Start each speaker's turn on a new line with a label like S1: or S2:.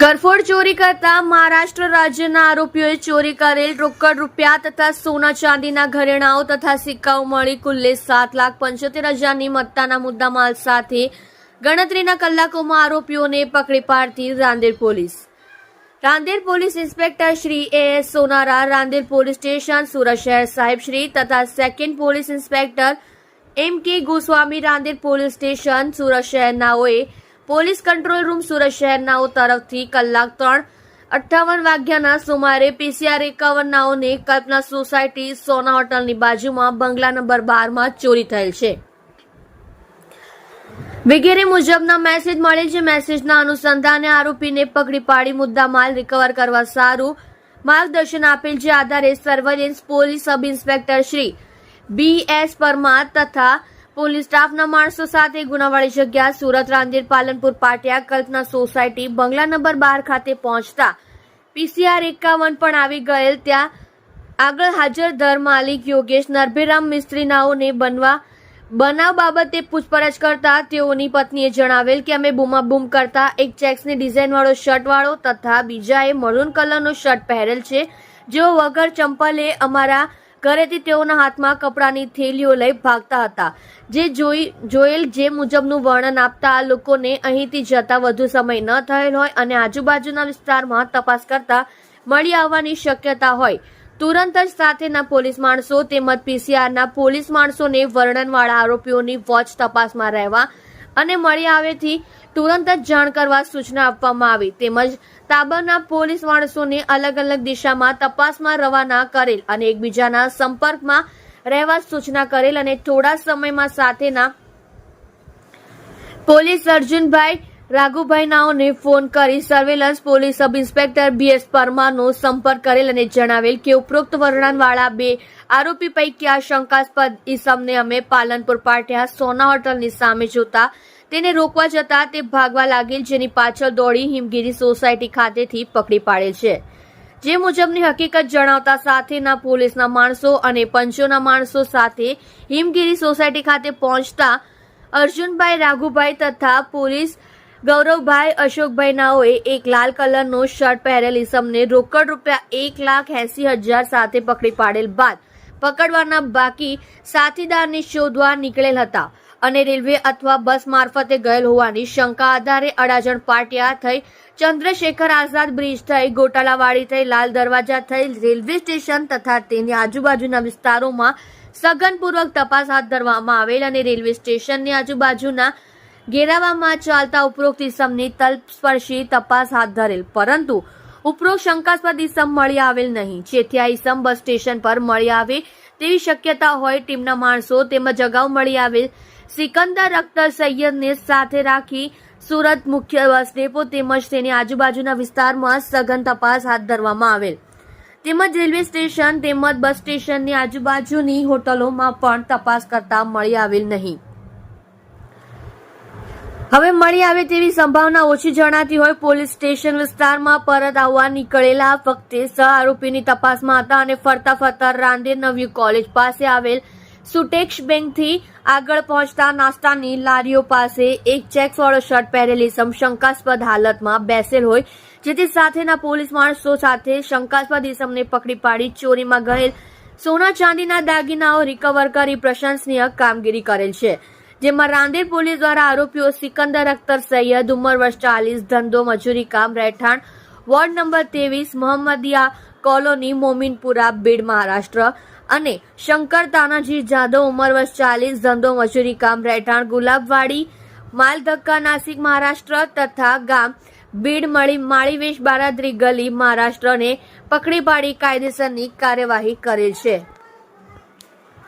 S1: ઘરફોડ ચોરી કરતા મહારાષ્ટ્ર રાજ્યના આરોપીઓએ ચોરી કરેલ રોકડ રૂપિયા તથા સોના ચાંદીના ઘરેણાઓ તથા સિક્કાઓ મળી કુલ્લે સાત લાખ પંચોતેર હજારની મત્તાના મુદ્દામાલ સાથે ગણતરીના કલાકોમાં આરોપીઓને પકડી પાડતી Rander police. Rander police inspector Shri A S Sonara, Rander police station, Surat શહેર સાહેબ શ્રી તથા second police inspector M K Goswami Rander police station Surat શહેરનાઓએ police control room Surat શહેરનાઓ તરફથી કલાક ત્રણ અઠ્ઠાવન વાગ્યાના સુમારે પીસીઆર એકાવનનાઓને કલ્પના સોસાયટી સોના હોટલની બાજુમાં બંગલા નંબર બારમાં ચોરી થયેલ છે. વગેરે મુજબના મેસેજ મળે છે. મેસેજના અનુસંધાને આરોપીને પકડી પાડી મુદ્દા માલ રિકવર કરવા સારું માર્ગદર્શન આપેલ જે આધારે surveillance police sub inspector Shri B S Parmar તથા પોલીસ સ્ટાફના માણસો સાથે ગુનાવાળી જગ્યા, સુરત, રાંદેર, પાલનપુર, પાટિયા, કલ્પના સોસાયટી, બંગલા નંબર બાર ખાતે પહોંચતા પીસીઆર એકાવન પણ આવી ગયેલ. ત્યાં આગળ હાજર ધર માલિક યોગેશ નરભેરામ મિસ્ત્રીનાઓને બનવા, બનાવ બાબતે પૂછપરછ કરતા તેઓની પત્નીએ જણાવેલ કે અમે બૂમાબૂમ કરતા એક ચેક્સની ડિઝાઇનવાળો શર્ટવાળો તથા બીજાએ મરૂન કલરનો શર્ટ પહેરેલ છે. જેઓ વગર ચંપલે અમારા ઘરેથી તેઓના હાથમાં કપડાની થેલીઓ લઈ ભાગતા હતા. જે જોઈ, જોયેલ જે મુજબનું વર્ણન આપતા આ લોકોને અહીંથી જતા વધુ સમય ન થયેલ હોય અને આજુબાજુના વિસ્તારમાં તપાસ કરતા મળી આવવાની શક્યતા હોય. તુરંત જ સાથેના પોલીસ માણસો તેમજ પીસીઆરના પોલીસ માણસોને વર્ણનવાળા આરોપીઓની વોચ તપાસમાં રહેવા અને મળી આવેથી તુરંત જ જાણ કરવા સૂચના આપવામાં આવી. તેમજ તાબરના પોલીસ માણસોને અલગ અલગ દિશામાં તપાસમાં રવાના કરેલ અને એકબીજાના સંપર્કમાં રહેવા સૂચના કરેલ અને થોડા સમયમાં સાથેના પોલીસ અર્જુનભાઈ રાઘુભાઈ નાઓને ફોન કરી surveillance police sub inspector BS પરમારનો સંપર્ક કરેલ અને જણાવેલ કે ઉપરોક્ત વર્ણનવાળા બે આરોપી પૈકી આ શંકાસ્પદ ઈસમને અમે પાલનપુર પાટિયા સોના હોટલની સામે જોતા તેને રોકવા જતા તે ભાગવા લાગેલ જેની પાછળ દોડી હિમગીરી સોસાયટી ખાતેથી પકડી પાડેલ છે. જે મુજબની હકીકત જણાવતા સાથેના પોલીસના માણસો અને પંચોના માણસો સાથે હિમગીરી સોસાયટી ખાતે પહોંચતા અર્જુનભાઈ રાઘુભાઈ તથા પોલીસ ગૌરવભાઈ અશોકભાઈ નાઓએ એક લાલ કલરનો શર્ટ પહેરેલ ઇસમને રોકડ રૂપિયા એક લાખ એસી હજાર સાથે પકડી પાડેલ બાદ પકડવાના બાકી સાથીદારને શોધવા નીકળેલ હતા. અને રેલવે અથવા બસ મારફતે ગયેલ હોવાની શંકા આધારે અડાજણ પાટિયા થઈ ચંદ્રશેખર આઝાદ બ્રિજ થઈ, ગોટાલાવાડી થઈ, લાલ દરવાજા થઈ, રેલવે સ્ટેશન તથા તેની આજુબાજુના વિસ્તારોમાં સઘનપૂર્વક તપાસ હાથ ધરવામાં આવેલ અને રેલવે સ્ટેશનની આજુબાજુના ઘેરાવામાં ચાલતા ઉપરોક્ત ઇસમની તલસ્પર્શી તપાસ હાથ ધરેલ. પરંતુ ઉપરોક્ત શંકાસ્પદ ઇસમ મળી આવેલ નહીં. જેથી આ ઇસમ બસ સ્ટેશન પર મળી આવે તેવી શક્યતા હોય ટીમના માણસો તેમજ અગાઉ મળી આવેલ સિકંદર અખ્તર સૈયદને સાથે રાખી સુરત મુખ્ય બસ ડેપો તેમજ તેની આજુબાજુના વિસ્તારમાં સઘન તપાસ હાથ ધરવામાં આવેલ. તેમજ રેલવે સ્ટેશન તેમજ બસ સ્ટેશનની આજુબાજુની હોટલોમાં પણ તપાસ કરતા મળી આવેલ નહીં. હવે મળી આવે તેવી સંભાવના ઓછી જણાતી હોય પોલીસ સ્ટેશન વિસ્તારમાં પરત આવવા નીકળેલા વખતે સહ આરોપીની તપાસમાં હતા અને ફરતા ફરતા રાંદેર નવી કોલેજ પાસે આવેલ સુટેક્ષ બેંકથી આગળ પહોંચતા નાસ્તાની લારીઓ પાસે એક ચેક્સવાળો શર્ટ પહેરેલી સમ શંકાસ્પદ હાલતમાં બેસેલ હોય, જેથી સાથેના પોલીસ માણસો સાથે શંકાસ્પદ ઇસમને પકડી પાડી ચોરીમાં ગયેલ સોના ચાંદીના દાગીનાઓ રિકવર કરી પ્રશંસનીય કામગીરી કરેલ છે. જેમાં રાંદેર પોલીસ દ્વારા આરોપીઓ સિકંદર અખ્તર સૈયદ ઉંમર વર્ષ ચાલીસ, ધંધો, મજૂરી કામ, રહેઠાણ, વોર્ડ નંબર ત્રેવીસ, મોહમ્મદિયા કોલોની, મોમીનપુરા, બીડ, મહારાષ્ટ્ર અને શંકર તાનાજી જાદવ ઉંમર વર્ષ ચાલીસ, ધંધો, મજૂરી કામ, રહેઠાણ, ગુલાબવાડી, માલધક્કા, નાસિક, મહારાષ્ટ્ર તથા ગામ બીડ, મળી, માળીવેશ, બારાદ્રી, ગલી, મહારાષ્ટ્રને પકડી પાડી કાયદેસરની કાર્યવાહી કરેલ છે.